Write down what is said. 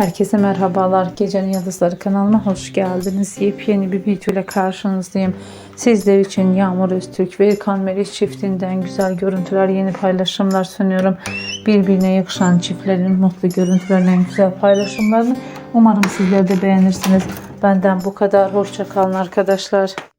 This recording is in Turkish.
Herkese merhabalar. Gecenin Yıldızları kanalına hoş geldiniz. Yepyeni bir video ile karşınızdayım. Sizler için Yağmur Öztürk ve İlkan Meriç çiftinden güzel görüntüler, yeni paylaşımlar sunuyorum. Birbirine yakışan çiftlerin mutlu görüntülerinden güzel paylaşımlarını umarım sizler de beğenirsiniz. Benden bu kadar. Hoşça kalın arkadaşlar.